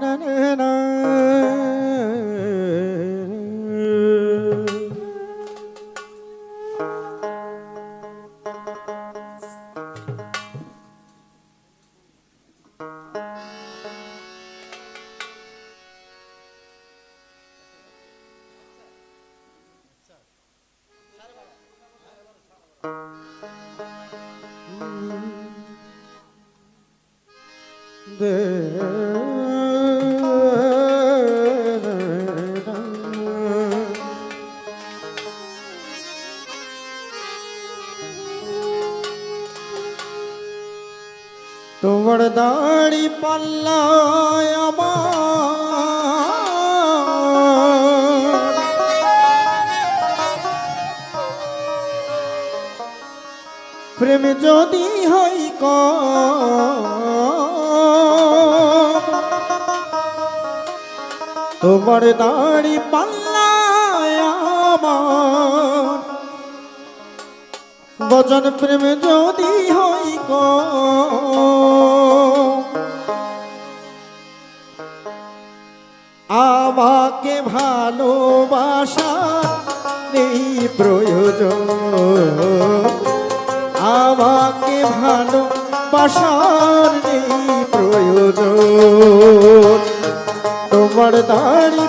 না তোমার দাড়ি আমার। প্রেম যদি হই ক। তোমার দাড়ি পাল্লায় আমার। বচন প্রেম যদি হই ক। আমাকে ভালোবাসা নেই প্রয়োজন। আমাকে ভালোবাসার নেই প্রয়োজন। তোমার দাড়ি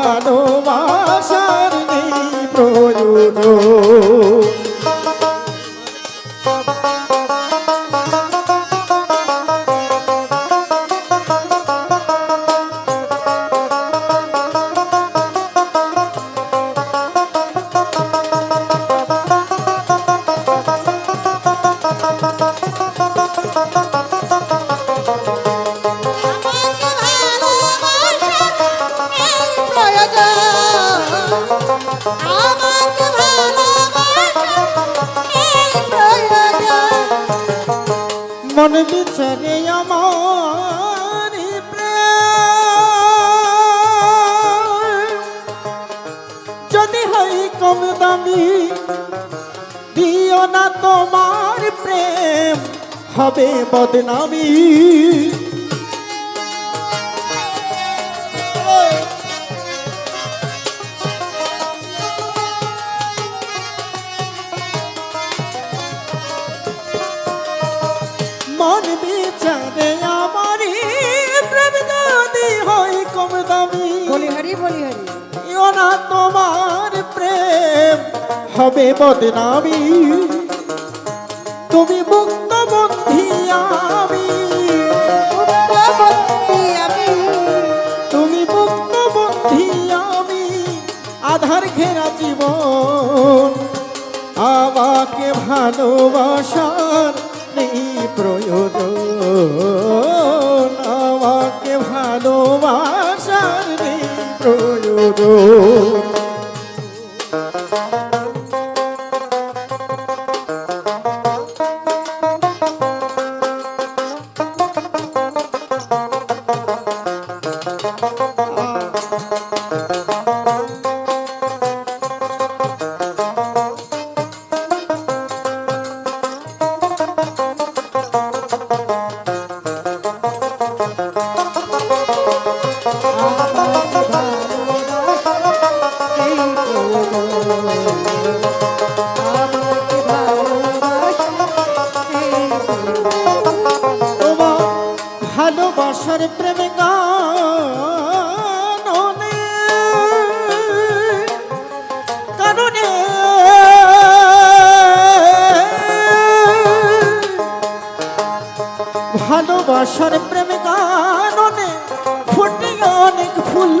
ভালোবাসার নেই প্রয়োজন। মন বিচারে প্রেম। যদি হই কম দামি দিও না তোমার প্রেম। হবে বদনামি। দামি বলি হরি বলি হরি। দিও না তোমার প্রেম হবে বদনামি। তুমি মুক্ত বন্ধি আমি। তুমি মুক্ত বন্ধি আমি। আধার ঘেরা জীবন আমাকে ভালোবাসার নেই প্রয়োজন। আমাকে ভালোবাসার নেই প্রয়োজন ভালোবাসার প্রেমে গানে কারণে ভালোবাসার প্রেমে গানে ফুটে অনেক ফুল।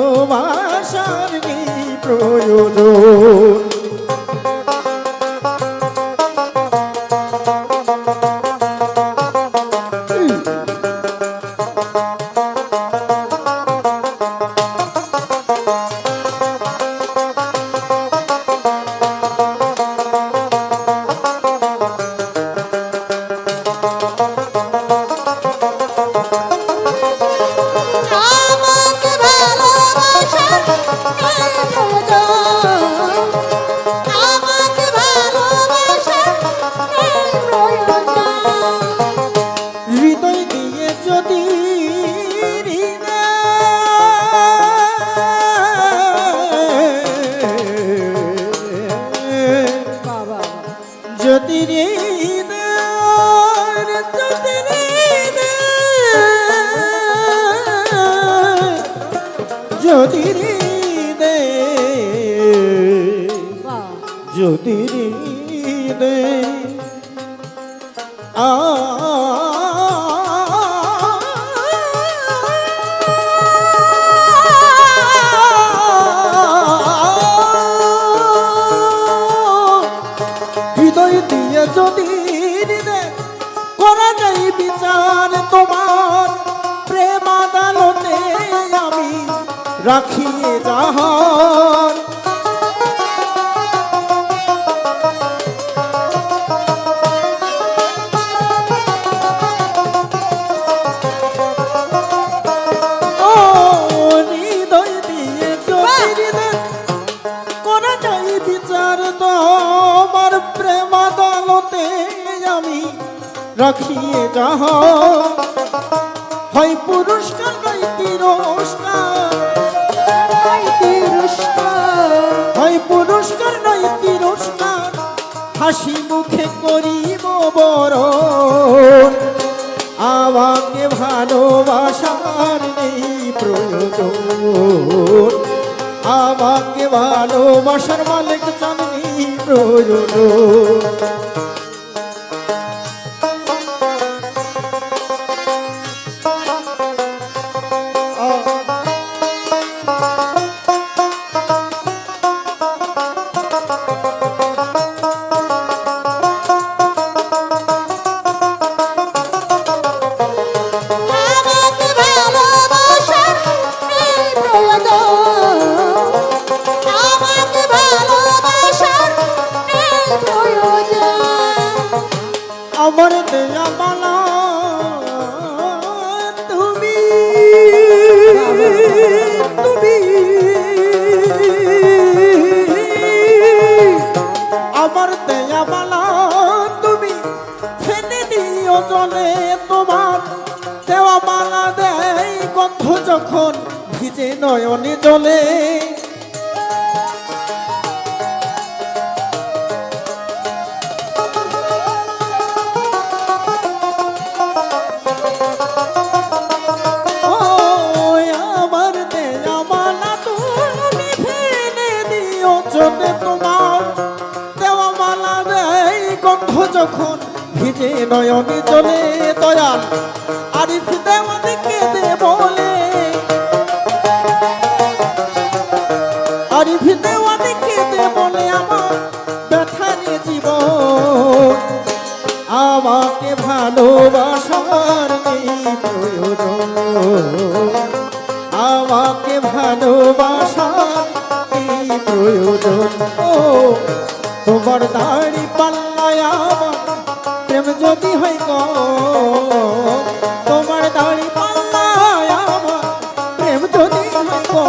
ভালোবাসার কি প্রয়োজন? যদি হৃদয় বাবা যদি হৃদয় আ হৃদয় দিয়ে যদি আদালতে আমি রাখিয়ে যাহ। হয় পুরস্কার নয় তিরস্কার হাসি মুখে করিব বড় আমাকে ভালোবাসার নেই প্রয়োজন। আমাকে ভালোবাসার মালিক জানি প্রয়োজন। তুমি আমার দেয়াবালা তুমি ফেলে দিও জলে তোমার দেওয়া মালা দেয় গন্ধ যখন ভিজে নয়নে জলে। গন্ধ যখন ভিজে নয়নে চলে দয়াল আরিফ দেওয়া দিকে দে বলে। আরিফ দেওয়া দিকে দে বলে আমার জীবন। আমাকে ভালোবাসার নেই প্রয়োজন। আমাকে ভালোবাসার যদি হয় গো। তোমার দাড়ি পাল্লা আমার প্রেম যদি হয় গো।